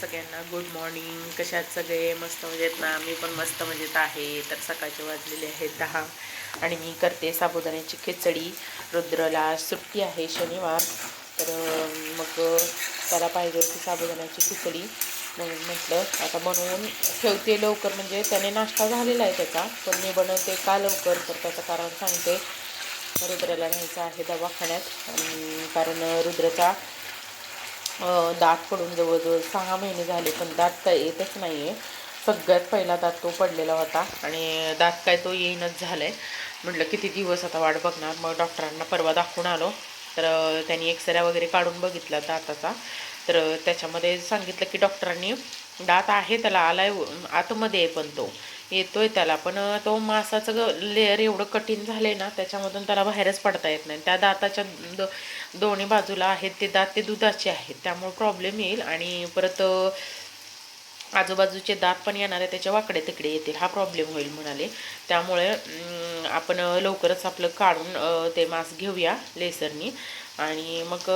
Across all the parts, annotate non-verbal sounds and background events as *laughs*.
सगळ्यांना good morning कशात सगळे? मस्त मजेत ना? मी पण मस्त मजेत आहे. तर सकाळचे वाजलेले आहेत दहा. आणि मी करते साबुदाण्याची खिचडी. रुद्रला सुट्टी आहे शनिवार. तर मग त्याला पाहिजे होती साबुदाण्याची खिचडी. म्हणून म्हटलं आता बनवून ठेवते लवकर. म्हणजे त्याने नाश्ता झालेला आहे त्याचा. पण मी बनवते का लवकर? तर त्याचं कारण सांगते. रुद्राला न्यायचं आहे दवाखान्यात. कारण रुद्रचा दात पडून जवळजवळ सहा महिने झाले पण दात काय येतच नाही आहे सगळ्यात पहिला दात तो पडलेला होता आणि दात काय तो येईनच झाला आहे म्हटलं किती दिवस आता वाट बघणार. मग डॉक्टरांना परवा दाखवून आलो. तर त्यांनी एक्सरे वगैरे काढून बघितला दाताचा. तर त्याच्यामध्ये सांगितलं की डॉक्टरांनी दात आहे त्याला आलाय आतमध्ये आहे पण तो. येतोय त्याला. पण तो मासाचं लेअर एवढं कठीण झालं आहे ना त्याच्यामधून त्याला बाहेरच पडता येत नाही. त्या दाताच्या दो दोन्ही बाजूला आहेत ते दात ते दुधाचे आहेत. त्यामुळे प्रॉब्लेम येईल आणि परत आजूबाजूचे दात पण येणार आहे त्याच्या वाकडे तिकडे येतील. हा प्रॉब्लेम होईल म्हणाले. त्यामुळे आपण लवकरच आपलं काढून ते मास घेऊया लेसरनी. आणि मग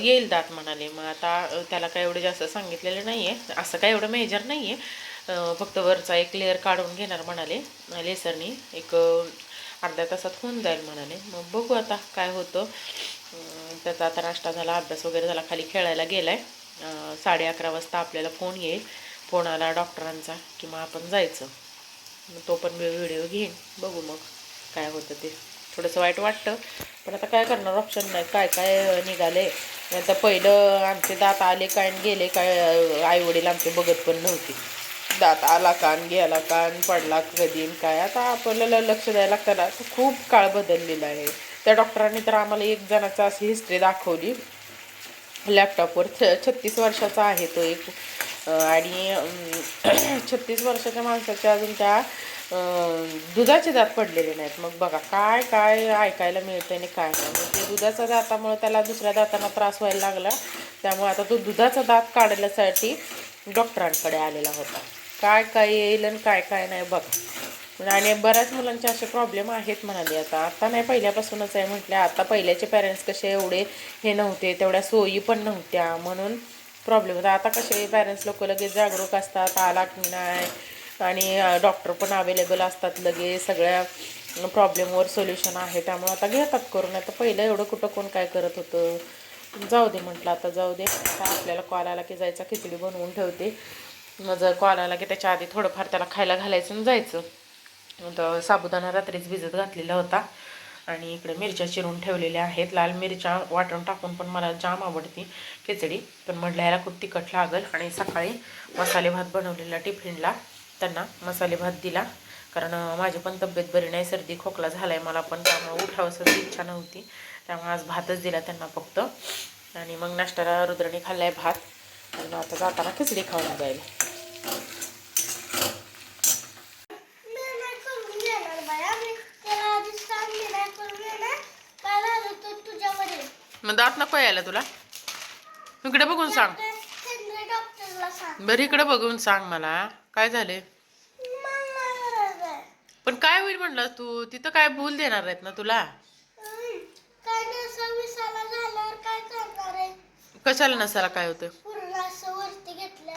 येईल दात म्हणाले. मग आता त्याला काय एवढं जास्त सांगितलेलं नाही आहे असं काय एवढं मेजर नाही आहे फक्त वरचा एक लेअर काढून घेणार म्हणाले. लेसरनी एक अर्ध्या तासात होऊन जाईल म्हणाले. मग बघू आता काय होतं. त्याचा आता नाश्ता झाला अभ्यास वगैरे झाला खाली खेळायला गेलाय. आहे साडे अकरा वाजता आपल्याला फोन येईल. फोन आला डॉक्टरांचा की मग आपण जायचं. मग तो पण मी व्हिडिओ घेईन. बघू मग काय होतं ते. थोडंसं वाईट वाटतं. पण आता काय करणार? ऑप्शन नाही. काय काय निघाले आता पहिलं आमचे दात आले काय आणि गेले काय आईवडील आमचे बघत पण नव्हते. दात आला कान गेला कान पडला कधी काय. आता आपल्याला लक्ष द्यायला लागतं तर खूप काळ बदललेला आहे. त्या डॉक्टरांनी तर आम्हाला एक जणाची अशी हिस्ट्री दाखवली. लॅपटॉपवर छ छत्तीस वर्षाचा आहे तो एक. आणि *clears throat* छत्तीस वर्षाच्या माणसाच्या अजून त्या दुधाचे दात पडलेले नाहीत. मग बघा काय काय ऐकायला मिळतं आणि काय नाही. मग ते दुधाच्या दातामुळे त्याला दुसऱ्या दातांना त्रास व्हायला लागला. त्यामुळे आता तो दुधाचा दात काढण्यासाठी डॉक्टरांकडे आलेला होता. काय काय येईल आणि काय काय नाही बघा. आणि बऱ्याच मुलांचे असे प्रॉब्लेम आहेत म्हणाले आता. आता नाही पहिल्यापासूनच आहे म्हटलं. आता पहिल्याचे पॅरेंट्स कसे एवढे हे नव्हते तेवढ्या सोयी पण नव्हत्या. म्हणून प्रॉब्लेम होता. आता कसे पॅरेंट्स लोक लगेच जागरूक असतात आला की नाही? आणि डॉक्टर पण अवेलेबल असतात लगेच. सगळ्या प्रॉब्लेमवर सोल्युशन आहे. त्यामुळे आता घेतात करून. आता पहिलं एवढं कुठं कोण काय करत होतं? जाऊ दे म्हटलं. आता जाऊ दे. आता आपल्याला कॉल आला की जायचा खिचडी बनवून ठेवते. मग जर कॉल आला की त्याच्या आधी थोडंफार त्याला खायला घालायचं आणि जायचं. तर साबुदाणा रात्रीच भिजत घातलेला होता. आणि इकडे मिरच्या चिरून ठेवलेल्या आहेत. लाल मिरच्या वाटून टाकून पण मला जाम आवडती खिचडी. पण म्हटलं ह्याला खूप तिखट लागल. आणि सकाळी मसाले भात बनवलेला टिफिनला त्यांना मसाले भात दिला. कारण माझी पण तब्येत बरी नाही. सर्दी खोकला झाला आहे मला पण. त्यामुळे उठावसं इच्छा नव्हती. त्यामुळे आज भातच दिला त्यांना फक्त. आणि मग नाश्त्याला खाल्ला खाल्लाय भात. आणि आता जाताना खिचडी खाऊन जाईल मी नाही करून घेणार बाया मी त्याला आधीच सांगले नाही करून घेणार काय झालं तर तुझ्यामध्ये मग दात नको यायला तुला. इकडे बघून सांग. बरं इकडे बघून सांग मला. काय झाले पण काय होईल म्हणलं तू? तिथं काय भूल देणार आहेत ना तुला? कशाला नसाला काय होतं?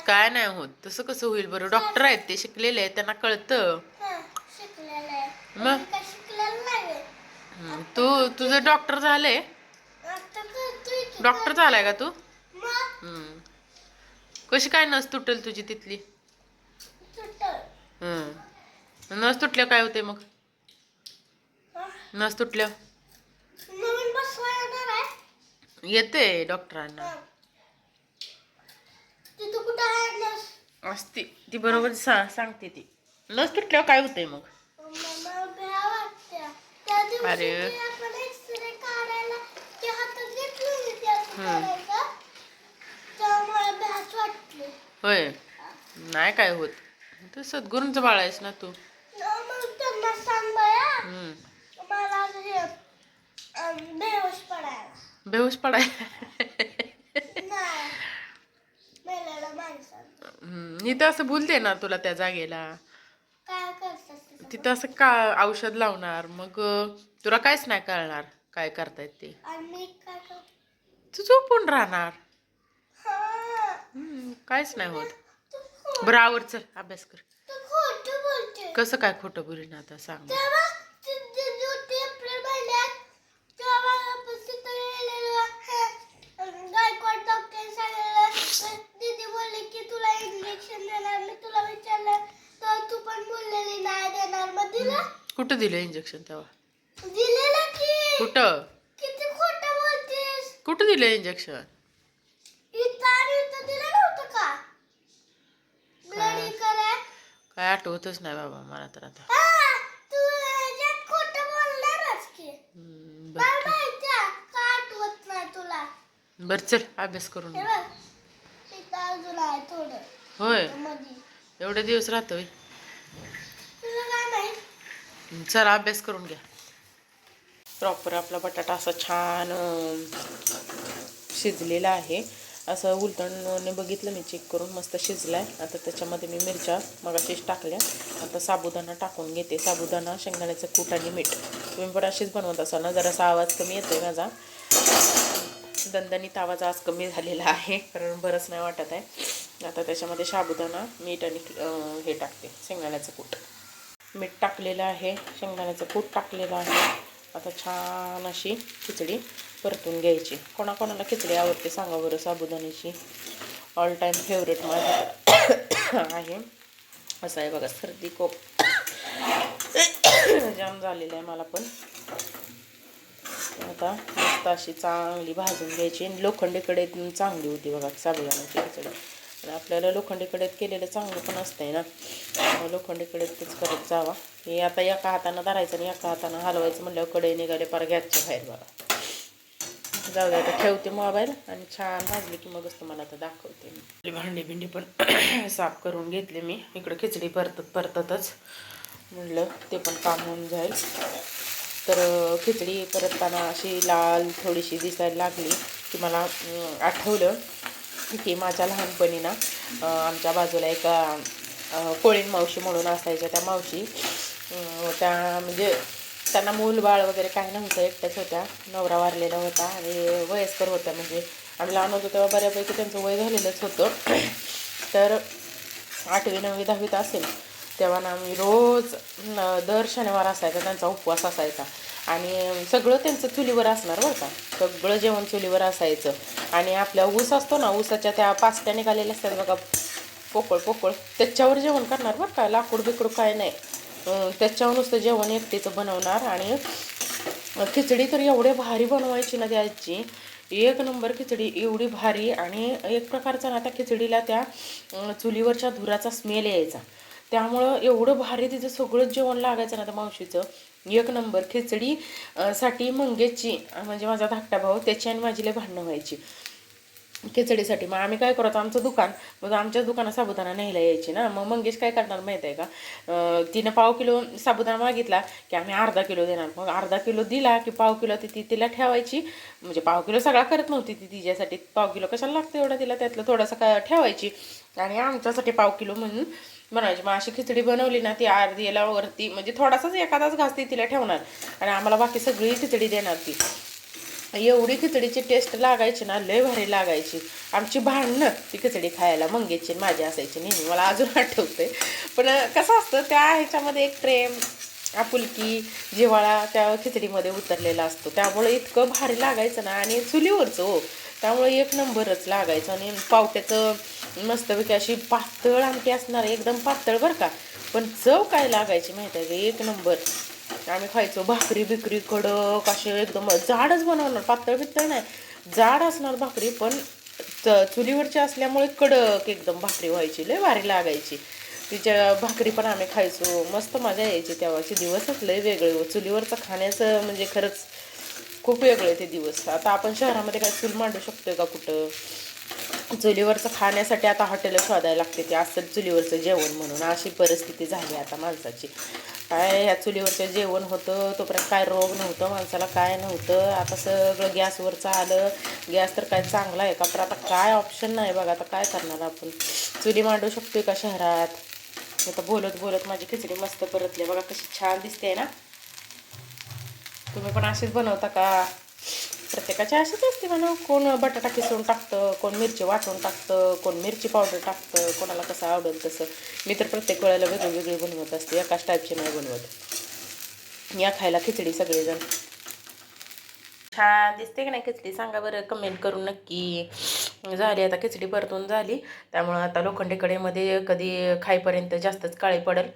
काय नाही होत. तसं कसं होईल बरं? डॉक्टर आहेत ते शिकलेले आहेत त्यांना कळतं. हा मग? तू तुझं डॉक्टर झाले आता करतोय की डॉक्टर झालाय का तू. कशी काय नस तुटेल तुझी तिथली तुटल हम्म. नस तुटल्या काय होते मग? नस तुटल्या आहे येते डॉक्टरांना असते ती बरोबर सा सांगते ती नस तुटल्यावर काय होतंय मग अरे. ते आपण एक्सरे काढायला ते हातात घेतलं होते ते असं करायचं त्यामुळे भ्याच वाटली होय. नाही काय होत. तू सद्गुरूंचं बाळ आहेस ना तू. बेहूस पडायला. पडाय इथं असं भूलते ना तुला त्या जागेला. तिथं? असं का औषध लावणार. मग तुला काहीच नाही कळणार काय करतायत ते. तू झोपून राहणार. काहीच नाही होत. बरं आवर चल अभ्यास कर. कसं काय खोटं बोलीन आता सांग कुठं दिलं इंजेक्शन तेव्हा? कुठं? कुठं दिलं इंजेक्शन काय आठवतच नाही बाबा मला तर आता. बरं चल अभ्यास करून होय. एवढे दिवस राहतोय. माहीत? चला अभ्यास करून घ्या. प्रॉपर आपला बटाटा असा छान शिजलेला आहे. असं उलटणने बघितलं मी चेक करून मस्त शिजलाय. आता त्याच्यामध्ये मी मिरच्या मगाशीच टाकल्या. आता साबुदाणा टाकून घेते. साबुदाणा शेंगदाण्याचं कूट आणि मीठ. तुम्ही पण अशीच बनवत असाल ना? जरासा आवाज कमी येतोय माझा. दणदणीत आवाज आज कमी झालेला आहे कारण बरंच नाही वाटत आहे. आता त्याच्यामध्ये साबुदाणा मीठ आणि हे टाकते. शेंगदाण्याचं कूट. मीठ टाकलेलं आहे. शेंगदाण्याचं कूट टाकलेलं आहे. आता छान अशी खिचडी परतून घ्यायची. कोणाकोणाला खिचडी आवडते सांगा बरं साबुदाण्याची. ऑल टाईम फेवरेट माझं. आहे. असं आहे बघा सर्दी कोप जाम झालेलं आहे मला पण. आता मस्त अशी चांगली भाजून घ्यायची. आणि लोखंडी चांगली होती बघा साबुदाण्याची खिचडी. आपल्याला लोखंडी केलेलं चांगलं पण असतंय ना. लोखंडीकडे तेच करत जावा. हे आता एका हातानं धरायचं आणि एका हातानं हलवायचं म्हणल्यावर कढई निघाले पार गॅसच्या बाहेर बघा. जाऊ द्या आता ठेवते मोबाईल आणि छान भाजली की मगच तुम्हाला आता दाखवते मी. आपली भांडी भिंडी पण *clears throat* साफ करून घेतले मी. इकडं खिचडी परतत परततच म्हणलं ते पण काम होऊन जाईल. तर खिचडी परतताना अशी लाल थोडीशी दिसायला लागली की मला आठवलं की माझ्या लहानपणी ना आमच्या बाजूला एका कोळीण मावशी म्हणून असायच्या त्या मावशी. त्या म्हणजे त्यांना मूल बाळ वगैरे काही नव्हतं एकट्याच होत्या. नवरा वारलेला होता आणि वयस्कर होत्या म्हणजे. आम्ही लहान होतो तेव्हा बऱ्यापैकी त्यांचं वय झालेलंच होतं. *clears throat* तर आठवी नववी दहावीत असेल तेव्हा ना आम्ही रोज दर शनिवार असायचा त्यांचा उपवास असायचा. आणि सगळं त्यांचं चुलीवर असणार बरं का. सगळं जेवण चुलीवर असायचं. आणि आपल्या ऊस असतो ना ऊसाच्या त्या पास्त्या निघालेल्या असतात बघा पोकळ पोकळ. त्याच्यावर जेवण करणार बरं का? लाकूड बिकूड काय नाही. त्याच्यावर नुसतं जेवण एकटीचं बनवणार आणि खिचडी तर एवढे भारी बनवायची ना त्याची एक नंबर खिचडी एवढी भारी आणि एक प्रकारचा ना त्या खिचडीला त्या चुलीवरच्या धुराचा स्मेल यायचा. त्यामुळं एवढं भारी तिचं सगळंच जेवण लागायचं ना त्या मावशीचं. एक नंबर खिचडी साठी मंगेची म्हणजे माझा धाकटा भाऊ त्याची आणि माझी लय भांडणं व्हायची. खिचडीसाठी. मग आम्ही काय करतो आमचं दुकान मग आमच्याच दुकानात साबुदाणा न्यायला यायची ना. मग मंगेश काय करणार माहीत आहे का तिनं पाव किलो साबुदाणा मागितला की आम्ही अर्धा किलो देणार. मग अर्धा किलो दिला की पाव किलो ती ती तिला ठेवायची. म्हणजे पाव किलो सगळा करत नव्हती ती तिच्यासाठी. पाव किलो कशाला लागतं एवढा तिला? त्यातलं थोडासा का ठेवायची. आणि आमच्यासाठी पाव किलो म्हणून बनवायची मग अशी खिचडी बनवली ना ती अर्धी याला वरती म्हणजे थोडासाच एखादाच घास ती तिला ठेवणार. आणि आम्हाला बाकी सगळी खिचडी देणार ती. एवढी खिचडीची टेस्ट लागायची ना लय भारी लागायची. आमची भांडणं ती खिचडी खायला मंगेची माझी असायची नेहमी मला अजून आठवते. पण कसं असतं त्या ह्याच्यामध्ये एक प्रेम आपुलकी जिव्हाळा त्या खिचडीमध्ये उतरलेला असतो. त्यामुळे इतकं भारी लागायचं ना आणि चुलीवरचं हो. त्यामुळे एक नंबरच लागायचं. आणि पावट्याचं मस्तपैकी अशी पातळ आमटी असणार एकदम पातळ बरं का. पण चव काय लागायची माहिती आहे एक नंबर. आम्ही खायचो भाकरी बिकरी कडक असे एकदम जाडच बनवणार पातळ बितळ नाही. जाड असणार भाकरी पण चुलीवरची असल्यामुळे कडक एकदम भाकरी व्हायची लय भारी लागायची. तिच्या भाकरी पण आम्ही खायचो. मस्त मजा यायची तेव्हाचे दिवसच लय वेगळे. चुलीवरचं खाण्याचं म्हणजे खरंच खूप वेगळे ते दिवस. आता आपण शहरामध्ये काय चूल मांडू शकतोय का कुठं? चुलीवरचं खाण्यासाठी आता हॉटेल शोधायला लागते. ते असं चुलीवरचं जेवण म्हणून अशी परिस्थिती झाली आता माणसाची. काय ह्या चुलीवरचं जेवण होतं तोपर्यंत काय रोग नव्हतं माणसाला काय नव्हतं. आता सगळं गॅसवरचं आलं. गॅस तर काय चांगला आहे का? तर आता काय ऑप्शन नाही बघा. आता काय करणार आपण? चुली मांडू शकतोय का शहरात? आता बोलत बोलत माझी खिचडी मस्त परतली. बघा कशी छान दिसते ना? तुम्ही पण अशीच बनवता का? प्रत्येकाच्या अशीच असते म्हणा कोण बटाटा किसून टाकतं कोण मिरची वाटून टाकतं कोण मिरची पावडर टाकतं कोणाला कसं आवडेल तसं. मी तर प्रत्येक वेळेला वेगळी वेगळी बनवत असते एकाच टाईपची नाही बनवत. या खायला खिचडी सगळेजण. छान दिसते की नाही खिचडी? सांगा बरं कमेंट करून नक्की. झाली आता खिचडी परतून झाली. त्यामुळं आता लोखंडी कडेमध्ये कधी खाईपर्यंत जास्तच काळी पडेल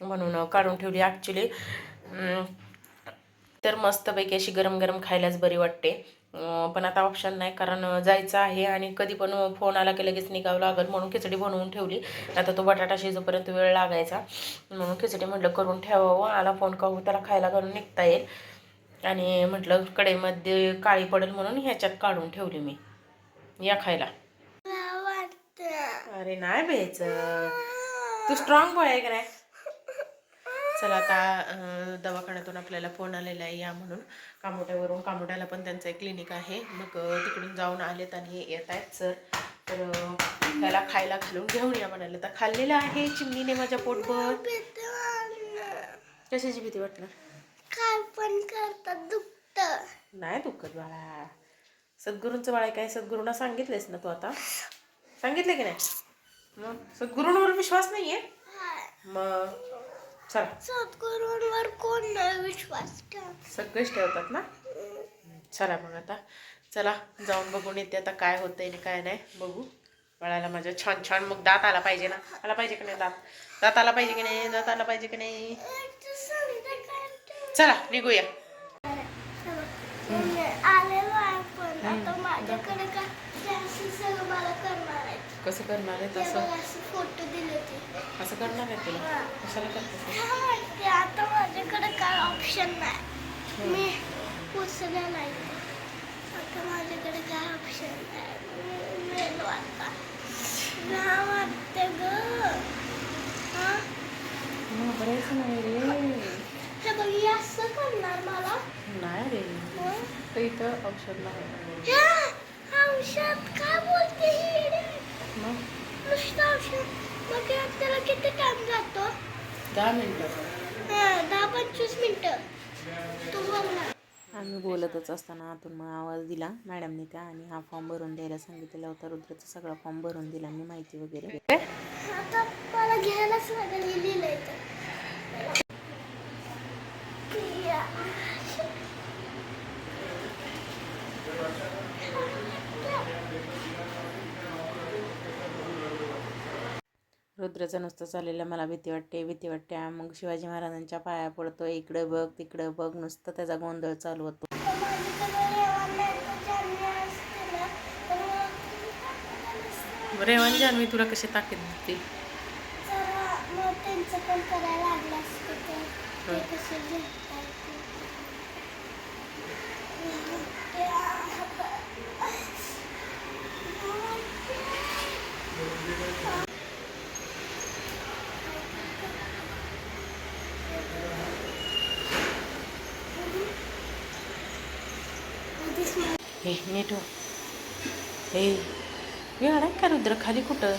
म्हणून काढून ठेवली ॲक्च्युली तर मस्तपैकी अशी गरम गरम खायलाच बरी वाटते. पण आता ऑप्शन नाही कारण जायचं आहे आणि कधी पण फोन आला की लगेच निघावं लागेल. म्हणून खिचडी बनवून ठेवली. आता तो बटाटा शिजोपर्यंत वेळ लागायचा. म्हणून खिचडी म्हटलं करून ठेवावं. आला फोन कहू त्याला खायला घालून निघता येईल. आणि म्हटलं कढईमध्ये काळी पडेल म्हणून ह्याच्यात काढून ठेवली मी. या खायला. अरे नाही बेच तू स्ट्रॉंग बॉय आहे का नाही? चला आता दवाखान्यातून आपल्याला फोन आलेला आहे या म्हणून. कामोट्यावरून कामोट्याला पण त्यांचं एक क्लिनिक आहे. मग तिकडून जाऊन आलेत आणि येत आहेत सर तर त्याला खायला घालून घेऊन या म्हणाले. तर खाल्लेलं आहे चिमणीने माझ्या पोटभर. कशाची भीती वाटणार? काय पण करतात दुखतं. नाही दुखत बाळा. सद्गुरूंचं बाळा काय? सद्गुरूंना सांगितलेस ना तू आता? सांगितले की नाही? मग? सद्गुरूंवर विश्वास नाही आहे. मग? चला. सद्गुरूंवर कोण नाही विश्वास ठेवत. सगळेच ठेवतात ना? चला मग आता. चला जाऊन बघून येते आता काय होतंय आणि काय नाही. बघू. बाळाला माझ्या छान छान मग दात आला पाहिजे ना. आला पाहिजे की नाही दात? दात आला पाहिजे की नाही? दात आला पाहिजे की नाही? चला निघूया आलेलो आहे पण आता माझ्याकडे काय ते असं सगळं मला करणार आहे कसं करणार आहे तसं? फोटो दिले ते असं करणार आहे तुला. कशाला करतो हा, आता माझ्याकडे काय ऑप्शन नाही. मी पुसलं नाही. आता माझ्याकडे काय ऑप्शन नाही. मी मेलो आता. ना वाटते ग. हा? घाबरायचं नाही रे. हे बघ असं करणार मला? नाही रे. हं? तर इथं औषध नाही औषध? काय बोलते ही? मग नुसतं औषध मग त्याला किती टाइम जातो दहा मिनटं हा, दहा पंचवीस मिनिटं तू बघ ना आम्ही बोलतच असताना आतून मग आवाज दिला. मॅडमने त्या आणि हा फॉर्म भरून द्यायला सांगितलेला होता. रुद्रचा सगळा फॉर्म भरून दिला मी माहिती वगैरे आता मला घ्यायलाच लागेल हे लिहिलंय तर या. रुद्रचं नुसतं चाललेलं मला भीती वाटते भीती वाटते. मग शिवाजी महाराजांच्या पाया पडतो इकडं बघ तिकडं बघ नुसतं त्याचा गोंधळ चालू होतो. रेवान जानवी तुला कशी ताकीद देते त्यांचं पण करायला लागलं असतं तर ते. कसे हे नीट हो. हे वेळ आहे का रुद्र? खाली कुठं?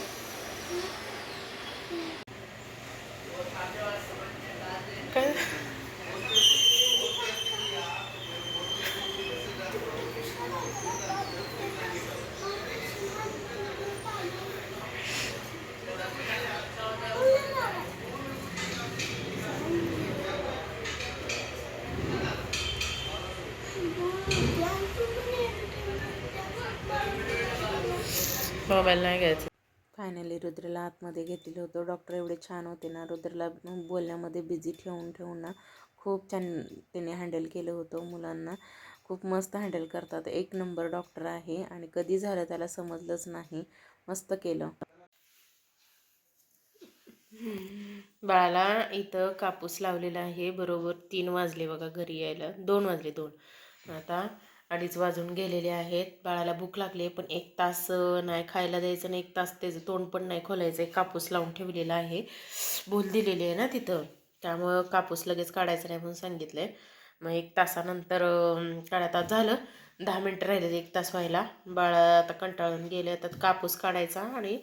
मोबाईल नाही घ्यायचं. फायनली रुद्रला आतमध्ये घेतलेलं होतं. डॉक्टर एवढे छान होते ना. रुद्रला बोलण्यामध्ये बिझी ठेवून ठेवून ना खूप छान त्यांनी हँडल केलं होतं मुलांना. खूप मस्त हँडल करतात. एक नंबर डॉक्टर आहे आणि कधी झालं त्याला समजलंच नाही. मस्त केलं. बाळाला इथं कापूस लावलेला आहे. बरोबर तीन वाजले बघा घरी यायला. दोन वाजले दोन. आता अडीच वाजून गेलेले आहेत. बाळाला भूक लागली आहे पण एक तास नाही खायला द्यायचं नाही एक तास त्याचं तोंड पण नाही खोलायचं. आहे कापूस लावून ठेवलेला आहे. भूल दिलेली आहे ना तिथं. त्यामुळं कापूस लगेच काढायचं नाही म्हणून सांगितलं आहे मग एक तासानंतर काढा. तास झालं. दहा मिनटं राहिले एक तास व्हायला. बाळा आता कंटाळून गेले तर कापूस काढायचा आणि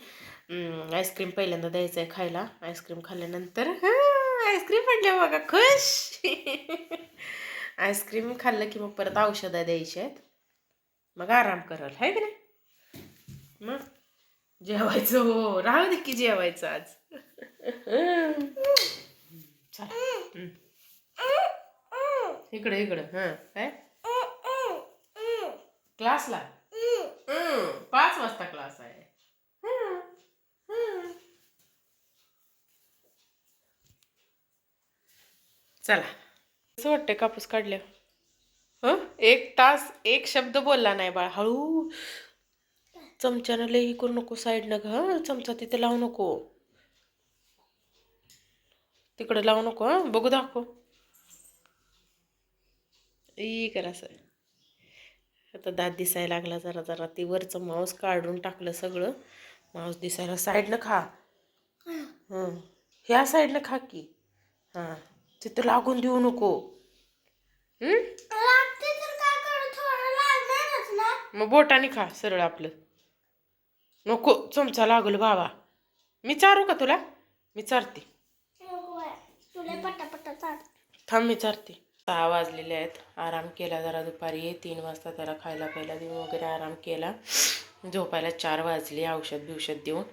आईस्क्रीम पहिल्यांदा द्यायचं आहे खायला. आईस्क्रीम खाल्ल्यानंतर आईस्क्रीम म्हटलं बघा. खुश! *laughs* आईस्क्रीम खाल्लं की मग परत औषधं द्यायची आहेत मग आराम करल है की नाही? मग जेवायचं हो राहू दे की जेवायचं आज. चल. इकडं इकडे इकडे हां? काय क्लासला? पाच वाजता क्लास आहे. चला. कसं वाटतंय कापूस काढल्या हं? एक तास एक शब्द बोलला नाही बाळ. हळू. चमच्यानं लई करू नको साईडनं ग चमचा तिथे लावू नको. तिकडं लावू नको हां? बघू दाखव. ई करा सर आता दात दिसायला लागला जरा जरा. ते वरचं मांस काढून टाकलं सगळं. मांस दिसायला साईडनं खा. हं. ह्या साईडनं खा की. हां. तिथं लागून देऊ नको. मग बोटाने खा सरळ आपलं. नको चमचा लागल बाबा. मी चारू का तुला? मी चारते. थांब मी चारते. सहा वाजलेले आहेत. आराम केला जरा दुपारी. तीन वाजता त्याला खायला प्यायला देऊन वगैरे आराम केला. झोपायला चार वाजले औषध बिवषध देऊन.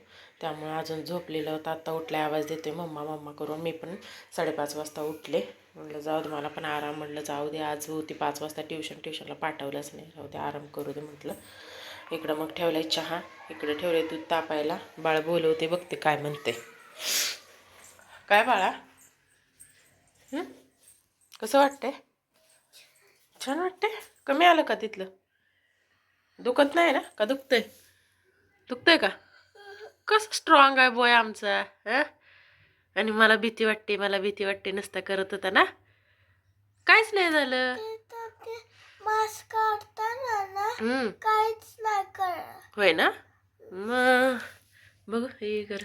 त्यामुळे अजून झोपलेलं होतं. आत्ता उठलाय आवाज देतोय मम्मा मम्मा करून मी पण साडेपाच वाजता उठले. म्हटलं जाऊ दे मला पण आराम. म्हटलं जाऊ दे आज होती पाच वाजता ट्युशन. ट्युशनला पाठवलंच नाही. जाऊ दे आराम करू दे. म्हटलं इकडं मग ठेवलाय चहा. इकडं ठेवले दूध तापायला. बाळ बोलवते बघते काय म्हणते. काय बाळा? कसं वाटते छान वाटते कमी आलं का तिथलं? दुखत नाही ना? का दुखतंय? दुखतंय का? कसं स्ट्रॉंग आहे बॉय आमचा हं? आणि मला भीती वाटते मला भीती वाटते नसता करत होता ना? काहीच नाही झालं. मास्क काढताना काहीच नाही होय ना? मग बघ हे कर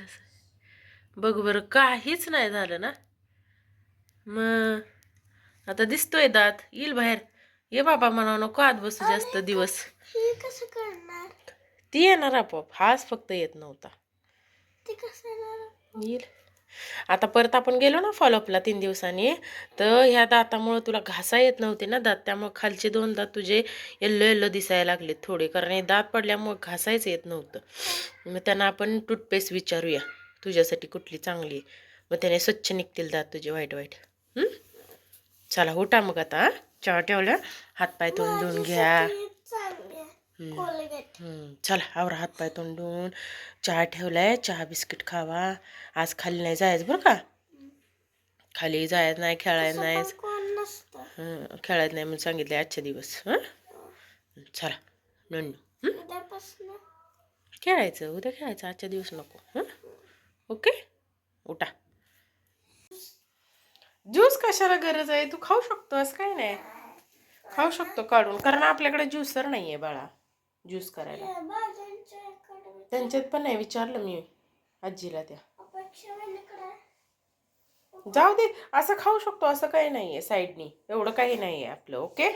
बघ बरं काहीच नाही झालं ना? मग आता दिसतोय दात. येईल बाहेर. ये बाबा म्हणा नको आत बसू जास्त दिवस. हे कसं करणार? ती येणार आपोआप. हाच फक्त येत नव्हता. ते कसं येईल आता परत आपण गेलो ना फॉलोअपला तीन दिवसांनी तर ह्या दातामुळं तुला घासा येत नव्हते ना दात त्यामुळे खालचे दोन दात तुझे येल्लो येल्लो दिसायला लागले थोडे कारण हे दात पडल्यामुळं घासायच येत नव्हतं मग त्यांना आपण टूथपेस्ट विचारूया तुझ्यासाठी कुठली चांगली. मग त्याने स्वच्छ निघतील दात तुझे वाईट वाईट हं? चला उठा मग आता? चहा ठेवल्या हातपाय तोंड धुवून घ्या चला आवरा हातपाय तोंड धुवून चहा ठेवलाय चहा बिस्किट खावा. आज खाली नाही जायचं बरं का? खाली जायचं नाही खेळायचं नाही. खेळायचं नाही म्हणून सांगितले आजच्या दिवस. हं? चला नंडू खेळायचं उद्या खेळायचं. आजच्या दिवस नको. हं? ओके? उठा. ज्यूस कशाला गरज आहे? तू खाऊ शकतो असं काही नाही? खाऊ शकतो काढून. कारण आपल्याकडे ज्यूसर नाही आहे बाळा. ज्यूस करायला. त्यांच्यात पण नाही विचारलं मी आजीला त्या. जाऊ दे असं खाऊ शकतो असं काही नाही आहे साईडनी. एवढं काही नाही आहे आपलं ओके?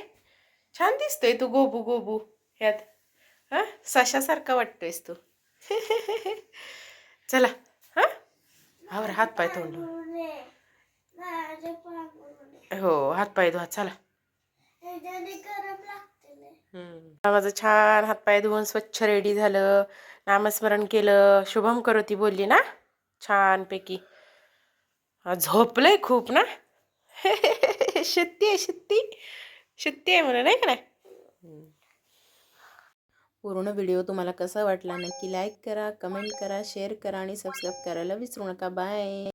छान दिसतोय तू गोबू गोबू. ह्यात. हां? सशासारखा वाटतोयस तू. *laughs* चला हां? आवर हात पाय तोंड हो हात पाय धुवा चला. माझं छान हातपाय धुवून स्वच्छ रेडी झालं. नामस्मरण केलं. शुभम करोती बोलली ना? छानपैकी. हा, झोपलंय खूप ना? *laughs* शक्ती आहे शक्ती शक्ती आहे म्हणा नाही का नाही? पूर्ण व्हिडिओ तुम्हाला कसा वाटला नक्की लाईक करा कमेंट करा शेअर करा आणि सबस्क्राईब करायला विसरू नका. बाय